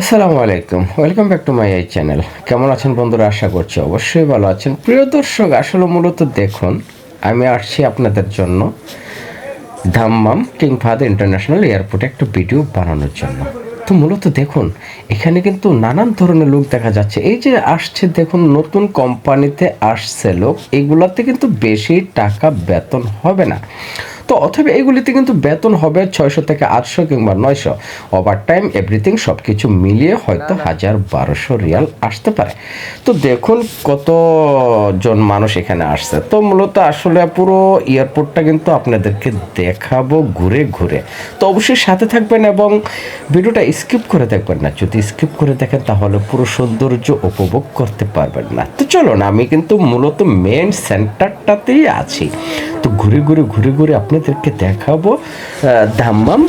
আসসালামু আলাইকুম। Welcome back to my এই চ্যানেল কেমন আছেন বন্ধুরা? আশা করছি অবশ্যই ভালো আছেন। প্রিয় দর্শক, আসলে মূলত দেখুন, আমি আসছি আপনাদের জন্য ধাম্মাম কিং ফাদ ইন্টারন্যাশনাল এয়ারপোর্টে একটা ভিডিও বানানোর জন্য। তো মূলত দেখুন, এখানে কিন্তু নানান ধরনের লোক দেখা যাচ্ছে। এই যে আসছে, দেখুন, নতুন কোম্পানিতে আসছে লোক। এগুলাতে কিন্তু বেশি টাকা বেতন হবে না। তো অথবা এগুলিতে কিন্তু বেতন হবে ছয়শো থেকে আটশো কিংবা নয়শো। ওভার টাইম এভরিথিং সব কিছু মিলিয়ে হয়তো হাজার বারোশো রিয়াল আসতে পারে। তো দেখুন কতজন মানুষ এখানে আসছে। তো মূলত আসলে পুরো এয়ারপোর্টটা কিন্তু আপনাদেরকে দেখাবো ঘুরে ঘুরে। তো অবশ্যই সাথে থাকবেন এবং ভিডিওটা স্কিপ করে দেখবেন না। যদি স্কিপ করে দেখেন তাহলে পুরো সৌন্দর্য উপভোগ করতে পারবেন না। তো চলুন আমি কিন্তু মূলত মেন সেন্টারটাতেই আছি। তো ঘুরে ঘুরে ঘুরে ঘুরে আপনাদেরকে দেখাবো দাম্মাম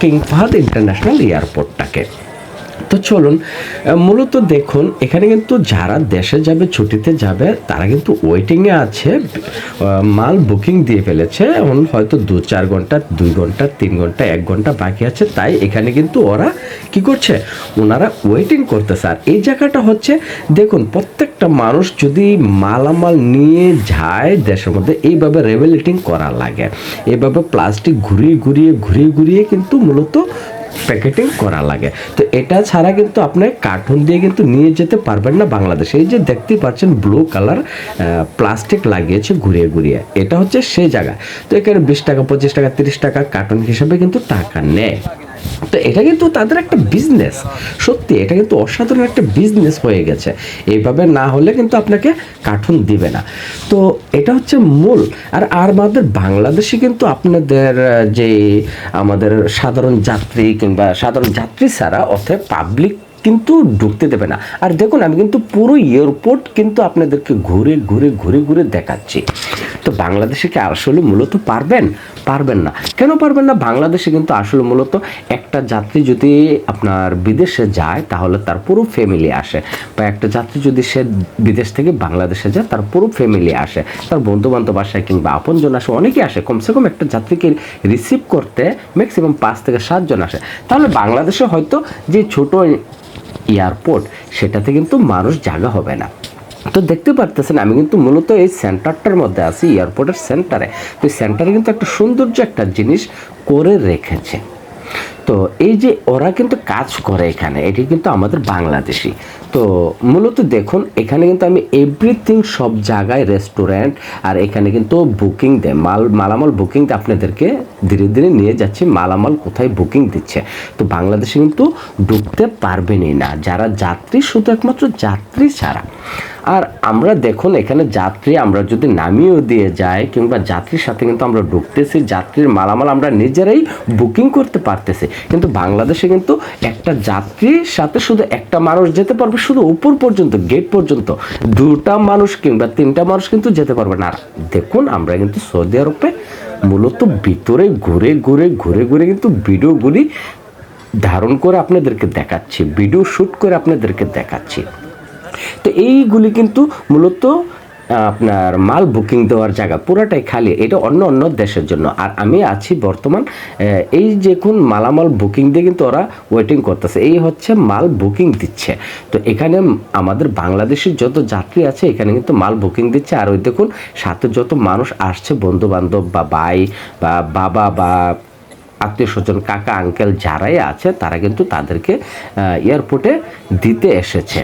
কিং ফাহাদ ইন্টারন্যাশনাল এয়ারপোর্টটাকে তো চলুন মূলত দেখুন, এখানে কিন্তু যারা দেশে যাবে, ছুটিতে যাবে, তারা কিন্তু ওয়েটিংয়ে আছে মাল বুকিং দিয়ে ফেলেছে, এখন হয়তো দু চার ঘণ্টা, দুই ঘণ্টা, তিন ঘণ্টা, এক ঘণ্টা বাকি আছে, তাই এখানে কিন্তু ওরা কি করছে? ওনারা ওয়েটিং করতেছে। আর এই জায়গাটা হচ্ছে, দেখুন, প্রত্যেকটা মানুষ যদি মালামাল নিয়ে যায়, দেশের মধ্যে এইভাবে রেভেলেটিং করা লাগে। এইভাবে প্লাস্টিক ঘুরিয়ে ঘুরিয়ে ঘুরিয়ে ঘুরিয়ে কিন্তু মূলত প্যাকেটিং করা লাগে। তো এটা ছাড়া কিন্তু আপনি কার্টুন দিয়ে কিন্তু নিয়ে যেতে পারবেন না বাংলাদেশে। এই যে দেখতে পাচ্ছেন ব্লু কালার প্লাস্টিক লাগিয়েছে ঘুরিয়ে ঘুরিয়ে। এটা হচ্ছে সেই জায়গা। তো এখানে বিশ টাকা, পঁচিশ টাকা, তিরিশ টাকা কার্টুন হিসেবে কিন্তু টাকা নেয়। তো এটা কিন্তু তাদের একটা বিজনেস সত্যি, এটা কিন্তু অসাধারণ একটা বিজনেস হয়ে গেছে। এইভাবে না হলে কিন্তু আপনাকে কার্টুন দিবে না। তো এটা হচ্ছে মূল। আর আর আমাদের বাংলাদেশে কিন্তু আপনাদের যে আমাদের সাধারণ যাত্রী কিংবা সাধারণ যাত্রী ছাড়া অর্থাৎ পাবলিক কিন্তু ঢুকতে দেবে না। আর দেখুন, আমি কিন্তু পুরো এয়ারপোর্ট কিন্তু আপনাদেরকে ঘুরে ঘুরে ঘুরে ঘুরে দেখাচ্ছি। তো বাংলাদেশে কি আসলে মূলত পারবেন? পারবেন না। কেন পারবেন না? বাংলাদেশে কিন্তু আসলে মূলত একটা যাত্রী যদি আপনার বিদেশে যায়, তাহলে তার পুরো ফ্যামিলি আসে। বা একটা যাত্রী যদি সে বিদেশ থেকে বাংলাদেশে যায়, তার পুরো ফ্যামিলি আসে। তার বন্ধু বান্ধব আসে কিংবা আপনজন আসে, অনেকেই আসে। কমসে কম একটা যাত্রীকে রিসিভ করতে ম্যাক্সিমাম পাঁচ থেকে সাতজন আসে। তাহলে বাংলাদেশে হয়তো যে ছোট এয়ারপোর্ট সেটাতে কিন্তু মানুষ জায়গা হবে না। তো দেখতে পারতেছেন, আমি কিন্তু মূলত এই সেন্টারটার মধ্যে আছি এয়ারপোর্টের সেন্টারে তো সেন্টারে কিন্তু একটা সৌন্দর্য একটা জিনিস করে রেখেছে। তো এই যে ওরা কিন্তু কাজ করে এখানে, এটি কিন্তু আমাদের বাংলাদেশি তো মূলত দেখুন, এখানে কিন্তু আমি এভরিথিং সব জায়গায় রেস্টুরেন্ট আর এখানে কিন্তু বুকিং দেয়। মাল, মালামাল বুকিং আপনাদেরকে ধীরে ধীরে নিয়ে যাচ্ছে, মালামাল কোথায় বুকিং দিচ্ছে। তো বাংলাদেশে কিন্তু ঢুকতে পারবেনই না, যারা যাত্রী শুধু একমাত্র যাত্রী ছাড়া। আর আমরা দেখুন, এখানে যাত্রী আমরা যদি নামিয়েও দিয়ে যাই, কিংবা যাত্রীর সাথে কিন্তু আমরা ঢুকতেছি, যাত্রীর মালামাল আমরা নিজেরাই বুকিং করতে পারতেছি। কিন্তু বাংলাদেশে কিন্তু একটা যাত্রীর সাথে শুধু একটা মানুষ যেতে পারবে, শুধু উপর পর্যন্ত গেট পর্যন্ত। দুটা মানুষ কিংবা তিনটা মানুষ কিন্তু যেতে পারবে না। দেখুন, আমরা কিন্তু সৌদি আরবে মূলত ভিতরে ঘুরে ঘুরে ঘুরে ঘুরে কিন্তু ভিডিওগুলি ধারণ করে আপনাদেরকে দেখাচ্ছি, ভিডিও শ্যুট করে আপনাদেরকে দেখাচ্ছি। তো এইগুলি কিন্তু মূলত আপনার মাল বুকিং দেওয়ার জায়গা পুরাটাই খালি। এটা অন্য অন্য দেশের জন্য। আর আমি আছি বর্তমান এই যে কোন মালামাল বুকিং দিয়ে কিন্তু ওরা ওয়েটিং করতেছে। এই হচ্ছে মাল বুকিং দিচ্ছে। তো এখানে আমাদের বাংলাদেশের যত যাত্রী আছে, এখানে কিন্তু মাল বুকিং দিচ্ছে। আর ওই দেখুন, সাথে যত মানুষ আসছে বন্ধু বান্ধব বা ভাই বা বাবা বা আত্মীয় স্বজন, কাকা আঙ্কেল যারাই আছে, তারা কিন্তু তাদেরকে এয়ারপোর্টে দিতে এসেছে।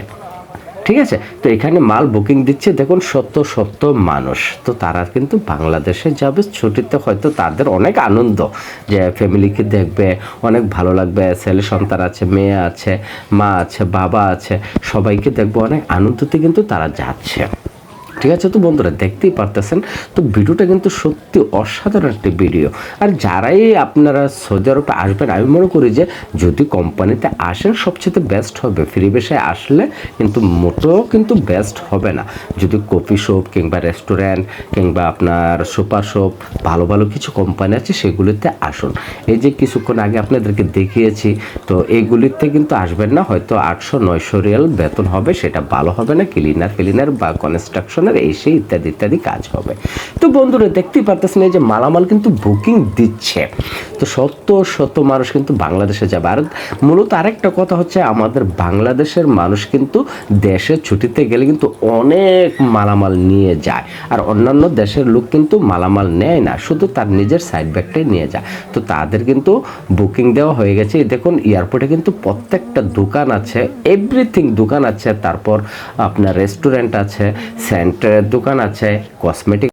ঠিক আছে? তো এখানে মাল বুকিং দিচ্ছে, দেখুন, সত্য সত্য মানুষ। তো তারা কিন্তু বাংলাদেশে যাবে, ছুটিতে হয়তো তাদের অনেক আনন্দ যে ফ্যামিলিকে দেখবে, অনেক ভালো লাগবে। ছেলে সন্তান আছে, মেয়ে আছে, মা আছে, বাবা আছে, সবাইকে দেখবে, অনেক আনন্দতে কিন্তু তারা যাচ্ছে। ঠিক আছে? তো বন্ধুরা, দেখতেই পারতেছেন? তো ভিডিওটা কিন্তু সত্যি অসাধারণ একটি ভিডিও। আর যারাই আপনারা সৌদি আরবে আসবেন, আমি মনে করি যে যদি কোম্পানিতে আসেন, সবচেয়ে বেস্ট হবে। ফ্রি বেশায় আসলে কিন্তু মোটেও কিন্তু বেস্ট হবে না। যদি কফি শপ কিংবা রেস্টুরেন্ট কিংবা আপনার সুপার শপ ভালো ভালো কিছু কোম্পানি আছে, সেগুলিতে আসুন। এই যে কিছুক্ষণ আগে আপনাদেরকে দেখিয়েছি, তো এইগুলিতে কিন্তু আসবেন না। হয়তো আটশো, নয়শো রিয়াল বেতন হবে, সেটা ভালো হবে না। ক্লিনার ক্লিনার বা কনস্ট্রাকশনের আপনার এসে ইত্যাদি ইত্যাদি কাজ হবে। তো বন্ধুরা, দেখতেই পারতেছেন এই যে মালামাল কিন্তু বুকিং দিচ্ছে। তো শত শত মানুষ কিন্তু বাংলাদেশে যাবে আর মূলত আরেকটা কথা হচ্ছে আমাদের বাংলাদেশের মানুষ কিন্তু দেশে ছুটিতে গেলে কিন্তু অনেক মালামাল নিয়ে যায়। আর অন্যান্য দেশের লোক কিন্তু মালামাল নেয় না, শুধু তার নিজের সাইড ব্যাগটাই নিয়ে যায়। তো তাদের কিন্তু বুকিং দেওয়া হয়ে গেছে। দেখুন এয়ারপোর্টে কিন্তু প্রত্যেকটা দোকান আছে এভরিথিং দোকান আছে। তারপর আপনার রেস্টুরেন্ট আছে সেন্টারের দোকান আছে কসমেটিক